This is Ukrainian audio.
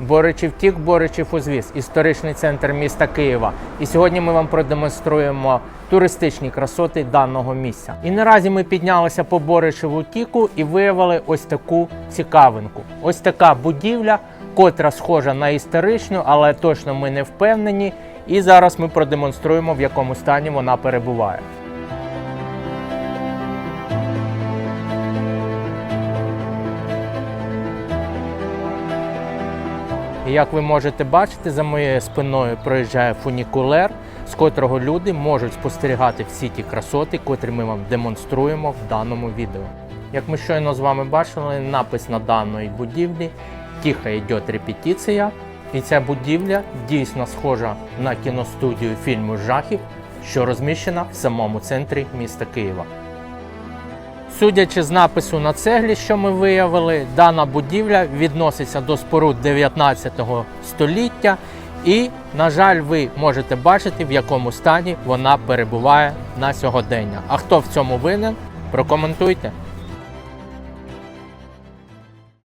Боричів Тік, Боричів Узвіз, історичний центр міста Києва. І сьогодні ми вам продемонструємо туристичні красоти даного місця. І наразі ми піднялися по Боричеву Тіку і виявили ось таку цікавинку. Ось така будівля, котра схожа на історичну, але точно ми не впевнені. І зараз ми продемонструємо, в якому стані вона перебуває. Як ви можете бачити, за моєю спиною проїжджає фунікулер, з котрого люди можуть спостерігати всі ті красоти, котрі ми вам демонструємо в даному відео. Як ми щойно з вами бачили, напис на даної будівлі Тихо йде репетиція. І ця будівля дійсно схожа на кіностудію фільму жахів, що розміщена в самому центрі міста Києва. Судячи з напису на цеглі, що ми виявили, дана будівля відноситься до споруд 19 століття, і, на жаль, ви можете бачити, в якому стані вона перебуває на сьогодення. А хто в цьому винен? Прокоментуйте.